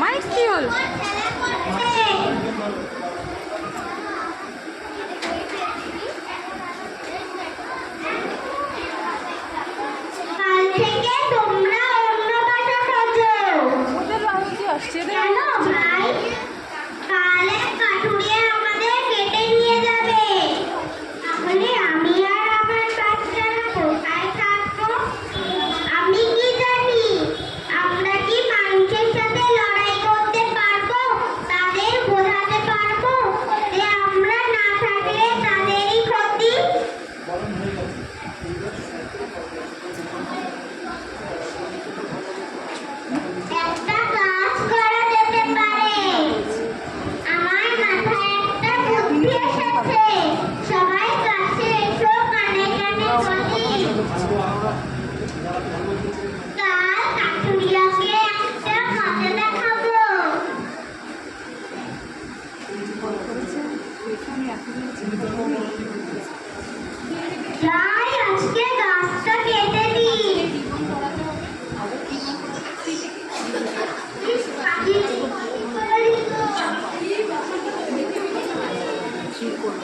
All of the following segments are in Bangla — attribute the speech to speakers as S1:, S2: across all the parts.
S1: মাইক কি হল
S2: যাই আজকে গাছটা কেটে দিই। কি করব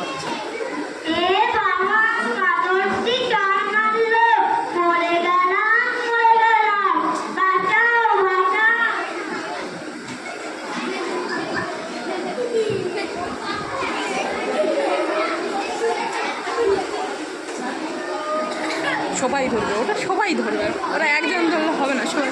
S1: সবাই ধরবে ওটা সবাই ধরবে। ওরা একজন ধরলে হবে না সবাই